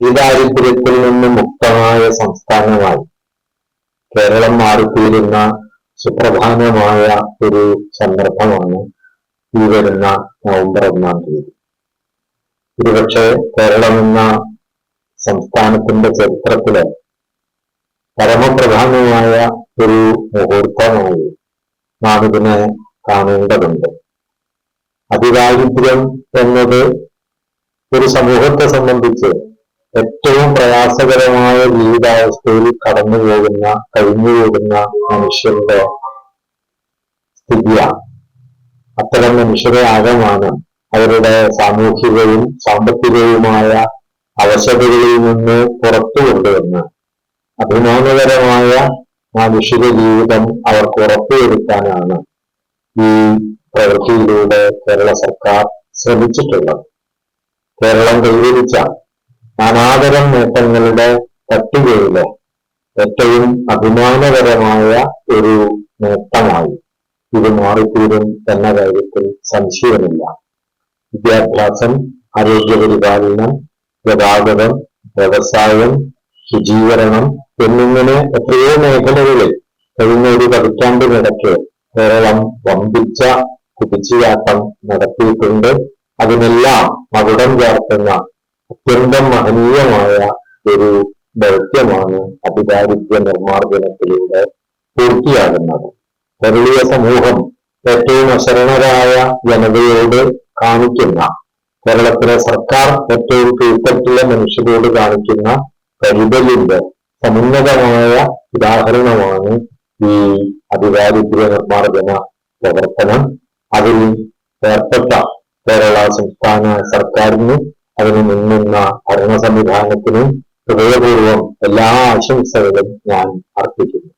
ഈ ദാരിദ്ര്യത്തിൽ നിന്ന് മുക്തമായ സംസ്ഥാനമായി കേരളം മാറിത്തീരുന്ന സുപ്രധാനമായ ഒരു സന്ദർഭമാണ് ഈ വരുന്ന നവംബർ ഒന്നാം തീയതി. ഒരുപക്ഷെ കേരളം എന്ന സംസ്ഥാനത്തിന്റെ ചരിത്രത്തിലെ പരമപ്രധാനമായ ഒരു മുഹൂർത്തമായി നാം ഇതിനെ കാണേണ്ടതുണ്ട്. അതിദാരിദ്ര്യം എന്നത് ഒരു സമൂഹത്തെ സംബന്ധിച്ച് ഏറ്റവും പ്രയാസകരമായ ജീവിതാവസ്ഥയിൽ കടന്നു പോകുന്ന കഴിഞ്ഞു പോകുന്ന മനുഷ്യരുടെ സ്ഥിതിയാണ്. അത്തരം മനുഷ്യരെ ആകമാണ് അവരുടെ സാമൂഹികവും സാമ്പത്തികവുമായ അവശതകളിൽ നിന്ന് പുറത്തു കൊണ്ടുവന്ന്. അഭിമാനകരമായ മാനുഷിക ജീവിതം അവർക്ക് ഉറപ്പുവരുത്താനാണ് ഈ പ്രവൃത്തിയിലൂടെ കേരള സർക്കാർ ശ്രമിച്ചിട്ടുള്ളത്. കേരളം കൈവരിച്ച നാനാതരം നേട്ടങ്ങളുടെ പട്ടികയിലെ ഏറ്റവും അഭിമാനകരമായ ഒരു നേട്ടമായി ഇത് മാറിത്തീരും എന്ന കാര്യത്തിൽ സംശയമില്ല. വിദ്യാഭ്യാസം ആരോഗ്യപരിപാലനം ഗതാഗതം വ്യവസായം ശുചീകരണം എന്നിങ്ങനെ എത്രയോ മേഖലകളിൽ കഴിഞ്ഞ ഒരു പതിറ്റാണ്ടിനിടയ്ക്ക് കേരളം വമ്പിച്ച കുതിച്ചുചാട്ടം നടത്തിയിട്ടുണ്ട്. അതിനെല്ലാം മകുടം ചേർക്കുന്ന അത്യന്തം മഹനീയമായ ഒരു ദൗത്യമാണ് അധികാരിത്യ നിർമ്മാർജനത്തിലൂടെ പൂർത്തിയാകുന്നത്. കേരളീയ സമൂഹം ഏറ്റവും അശരണരായ ജനതയോട് കാണിക്കുന്ന കേരളത്തിലെ സർക്കാർ ഏറ്റവും കീഴ്ത്തട്ടിലെ മനുഷ്യരോട് കാണിക്കുന്ന കരുതലിന്റെ സമുന്നതമായ ഉദാഹരണമാണ് ഈ അധികാരിത്യ നിർമ്മാർജന പ്രവർത്തനം. അതിൽ ഏർപ്പെട്ട കേരള സംസ്ഥാന സർക്കാരിന് അതിന് നിന്നുന്ന ഭരണ സംവിധാനത്തിന് ഹൃദയപൂർവം എല്ലാ ആശംസകളും ഞാൻ അർപ്പിക്കുന്നു.